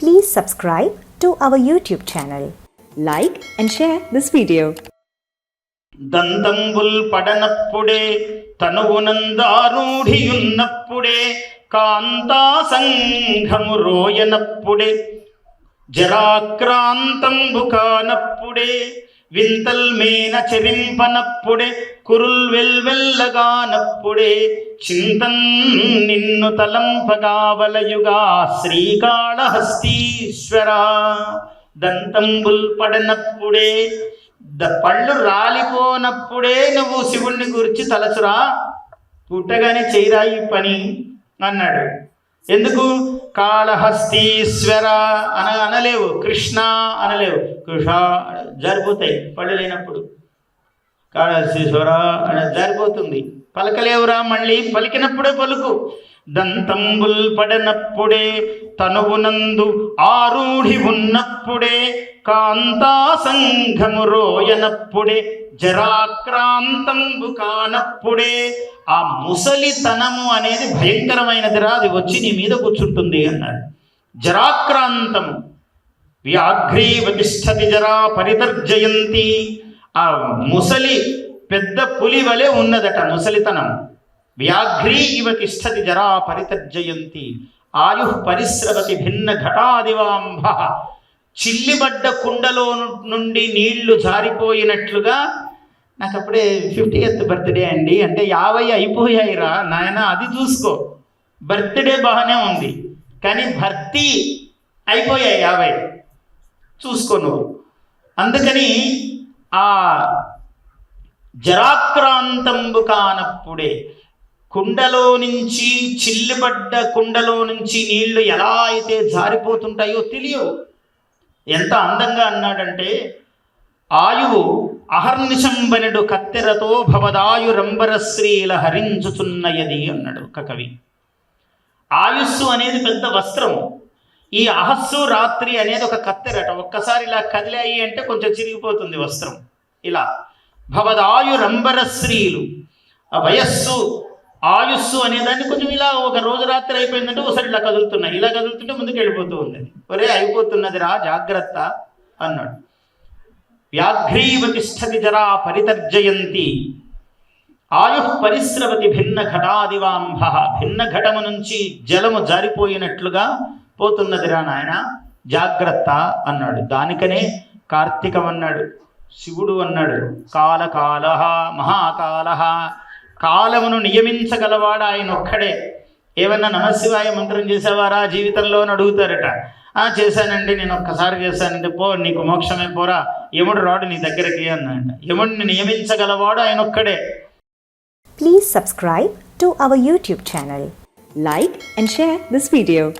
Please subscribe to our YouTube channel. Like and share this video. దంతంబుల్ పడనప్పుడే తనువునందారూఢియున్నప్పుడే కాంతా సంఘము రోయనప్పుడే జరాక్రాంతంబు కానప్పుడే వింతల్ మేన చెరింపనప్పుడే కురుల్ వెల్వెల్లగానప్పుడే చింతన్ నిన్ను తలంపగావలయుగా Srikalahasteeswara. దంతంబుల్ పడనప్పుడే the పళ్ళు రాలిపోనప్పుడే నువ్వు శివుణ్ణి గురించి తలచురా. పుట్టగానే చేయరా ఈ పని అన్నాడు. ఎందుకు? కాళహస్తీశ్వర అన అనలేవు. కృష్ణ అనలేవు. కృష జరిపోతాయి. పళ్ళు లేనప్పుడు. కాళహస్తీశ్వర అని జరిపోతుంది. పలకలేవురా మళ్ళీ? పలికినప్పుడే పలుకు. దంతంబుల్ పడనప్పుడే తనువునందు ఆరూఢి ఉన్నప్పుడే కాంతా సంఘము రోయనప్పుడే జరాక్రాంతంబు కానప్పుడే ఆ ముసలితనము అనేది భయంకరమైనదిరా అది వచ్చి నీ మీద కూర్చుంటుంది అన్నాడు. జరాక్రాంతము. వ్యాఘ్రీ తిష్టతి జరా పరితర్జయంతి. ఆ ముసలి పెద్ద పులి వలె ఉన్నదట ముసలితనం వ్యాఘ్రీ ఇవ తిష్టతి జరా పరితర్జయంతి ఆయు పరిశ్రవతి భిన్న ఘటాదివాంభ. చిల్లిబడ్డ కుండలో నుండి నీళ్ళు జారిపోయినట్లుగా నాకు అప్పుడే ఫిఫ్టీ ఎత్ బర్త్డే అండి అంటే యాభై అయిపోయాయిరా నాయన అది చూసుకో. బర్త్డే బాగానే ఉంది కానీ భర్తీ అయిపోయాయి యాభై. చూసుకో నువ్వు. అందుకని ఆ జరాక్రాంతంబు కానప్పుడే కుండలో నుంచి చిల్లుబడ్డ కుండలో నుంచి నీళ్ళు ఎలా అయితే జారిపోతుంటాయో తెలియవు. ఎంత అందంగా అన్నాడంటే ఆయువు అహర్నిశంబనుడు కత్తెరతో భవదాయురంబర శ్రీల హరించుచున్నయది అన్నాడు ఒక కవి. ఆయుస్సు అనేది పెద్ద వస్త్రము. ఈ అహస్సు రాత్రి అనేది ఒక కత్తెరట. ఒక్కసారి ఇలా కదిలాయి అంటే కొంచెం చిరిగిపోతుంది వస్త్రం. ఇలా భవదాయురంబర స్త్రీలు వయస్సు ఆయుస్సు అనేదాన్ని కొంచెం ఇలా ఒక రోజు రాత్రి అయిపోయిందంటే ఒకసారి ఇలా కదులుతున్నాయి. ఇలా కదులుతుంటే ముందుకు వెళ్ళిపోతూ ఉంది ఒరే అయిపోతున్నది రా జాగ్రత్త అన్నాడు. వ్యాఘ్రీవతిష్టతి జరా పరితర్జయంతి. ఆయు పరిశ్రవతి భిన్న ఘటాదివాంభ. భిన్న ఘటము నుంచి జలము జారిపోయినట్లుగా పోతున్నదిరా నాయన జాగ్రత్త అన్నాడు. దానికనే కార్తీకం అన్నాడు శివుడు అన్నాడు. కాలకాల మహాకాల కాలమును నియమించగలవాడు ఆయన ఒక్కడే. ఏమన్నా నమశివాయ మంత్రం చేసేవారా? జీవితంలో అని అడుగుతారట. ఆ చేశానండి నేను ఒక్కసారి చేశానండి పో నీకు మోక్షమే పోరా. యముడు రాడు నీ దగ్గరికి అన్నాడు. యముడిని నియమించగలవాడు ఆయన ఒక్కడే. Please subscribe to our YouTube channel like and share this video